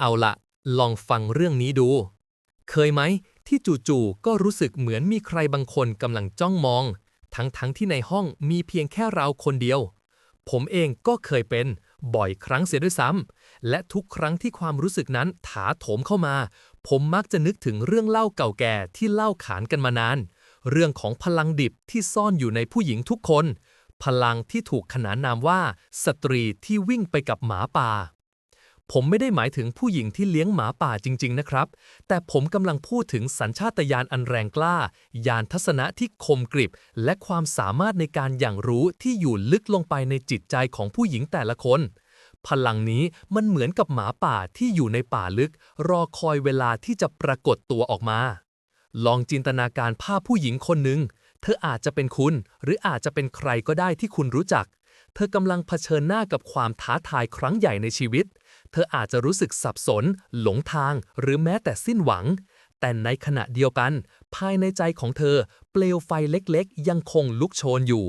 เอาละลองฟังเรื่องนี้ดู เคยไหมที่จู่ๆก็รู้สึกเหมือนมีใครบางคนกำลังจ้องมอง ทั้งๆทที่ในห้องมีเพียงแค่เราคนเดียว ผมเองก็เคยเป็นบ่อยครั้งเสียด้วยซ้ำและทุกครั้งที่ความรู้สึกนั้นถาโถมเข้ามา ผมมักจะนึกถึงเรื่องเล่าเก่าแก่ที่เล่าขานกันมานาน เรื่องของพลังดิบที่ซ่อนอยู่ในผู้หญิงทุกคน พลังที่ถูกขนานนามว่า สตรีที่วิ่งไปกับหมาป่า ผมไม่ได้หมายถึงผู้หญิงที่เลี้ยงหมาป่าจริง ๆ นะครับ แต่ผมกำลังพูดถึงสัญชาตญาณอันแรงกล้าญาณทัศนะที่คมกริบ และความสามารถในการอย่างรู้ที่อยู่ลึกลงไปในจิตใจของผู้หญิงแต่ละคน พลังนี้มันเหมือนกับหมาป่าที่อยู่ในป่าลึก รอคอยเวลาที่จะปรากฏตัวออกมา ลองจินตนาการภาพผู้หญิงคนหนึ่ง เธออาจจะเป็นคุณ หรืออาจจะเป็นใครก็ได้ที่คุณรู้จัก เธอกำลังเผชิญหน้ากับความท้าทายครั้งใหญ่ในชีวิตเเธออาจจะรู้สึกสับสน หลงทาง หรือแม้แต่สิ้นหวัง แต่ในขณะเดียวกัน ภายในใจของเธอ เปลวไฟเล็กๆ ยังคงลุกโชนอยู่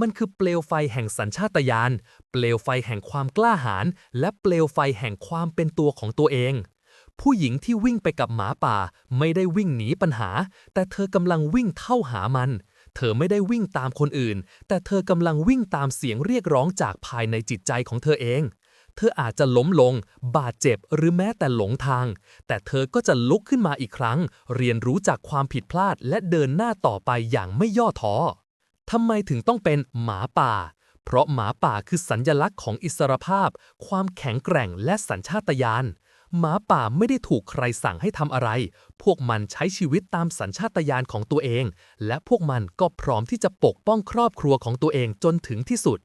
มันคือเปลวไฟแห่งสัญชาตญาณ เปลวไฟแห่งความกล้าหาญ และเปลวไฟแห่งความเป็นตัวของตัวเอง ผู้หญิงที่วิ่งไปกับหมาป่า ไม่ได้วิ่งหนีปัญหา แต่เธอกำลังวิ่งเข้าหามันเธอไม่ได้วิ่งตามคนอื่น แต่เธอกำลังวิ่งตามเสียงเรียกร้องจากภายในจิตใจของเธอเอง เธออาจจะล้มลง บาดเจ็บหรือแม้แต่หลงทาง แต่เธอก็จะลุกขึ้นมาอีกครั้ง เรียนรู้จากความผิดพลาดและเดินหน้าต่อไปอย่างไม่ย่อท้อทำไมถึงต้องเป็นหมาป่า เพราะหมาป่าคือสัญญลักษณ์ของอิสรภาพ ความแข็งแกร่งและสัญชาตญาณหมาป่าไม่ได้ถูกใครสั่งให้ทำอะไร พวกมันใช้ชีวิตตามสัญชาตญาณของตัวเอง และพวกมันก็พร้อมที่จะปกป้องครอบครัวของตัวเองจนถึงที่สุด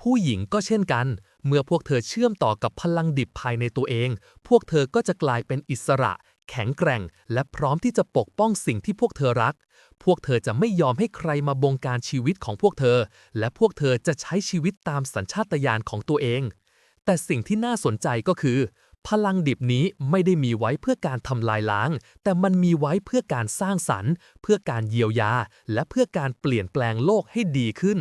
ผู้หญิงก็เช่นกัน เมื่อพวกเธอเชื่อมต่อกับพลังดิบภายในตัวเอง พวกเธอก็จะกลายเป็นอิสระ แข็งแกร่ง และพร้อมที่จะปกป้องสิ่งที่พวกเธอรัก พวกเธอจะไม่ยอมให้ใครมาบงการชีวิตของพวกเธอ และพวกเธอจะใช้ชีวิตตามสัญชาตญาณของตัวเอง แต่สิ่งที่น่าสนใจก็คือ พลังดิบนี้ไม่ได้มีไว้เพื่อการทำลายล้าง แต่มันมีไว้เพื่อการสร้างสรรค์ เพื่อการเยียวยา และเพื่อการเปลี่ยนแปลงโลกให้ดีขึ้น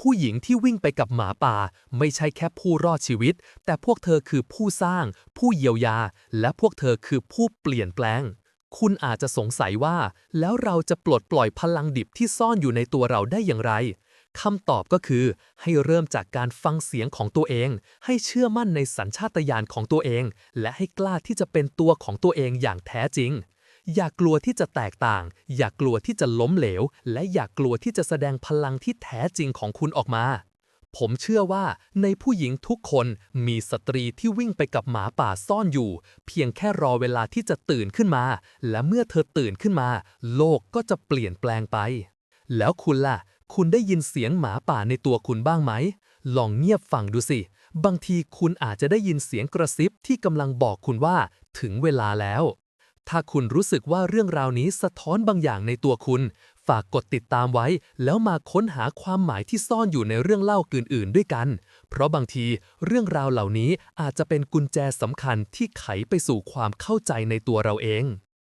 ผู้หญิงที่วิ่งไปกับหมาป่า ไม่ใช่แค่ผู้รอดชีวิต แต่พวกเธอคือผู้สร้าง ผู้เยียวยา และพวกเธอคือผู้เปลี่ยนแปลง คุณอาจจะสงสัยว่า แล้วเราจะปลดปล่อยพลังดิบที่ซ่อนอยู่ในตัวเราได้อย่างไรคำตอบก็คือ ให้เริ่มจากการฟังเสียงของตัวเอง ให้เชื่อมั่นในสัญชาตญาณของตัวเอง และให้กล้าที่จะเป็นตัวของตัวเองอย่างแท้จริง อย่ากลัวที่จะแตกต่าง อย่ากลัวที่จะล้มเหลว และอย่ากลัวที่จะแสดงพลังที่แท้จริงของคุณออกมา ผมเชื่อว่าในผู้หญิงทุกคนมีสตรีที่วิ่งไปกับหมาป่าซ่อนอยู่ เพียงแค่รอเวลาที่จะตื่นขึ้นมา และเมื่อเธอตื่นขึ้นมา โลกก็จะเปลี่ยนแปลงไป แล้วคุณล่ะ คุณได้ยินเสียงหมาป่าในตัวคุณบ้างไหม ลองเงียบฟังดูสิ บางทีคุณอาจจะได้ยินเสียงกระซิบที่กำลังบอกคุณว่า ถึงเวลาแล้ว ถ้าคุณรู้สึกว่าเรื่องราวนี้สะท้อนบางอย่างในตัวคุณ ฝากกดติดตามไว้ แล้วมาค้นหาความหมายที่ซ่อนอยู่ในเรื่องเล่าอื่นๆด้วยกัน เพราะบางทีเรื่องราวเหล่านี้อาจจะเป็นกุญแจสำคัญที่ไขไปสู่ความเข้าใจในตัวเราเอง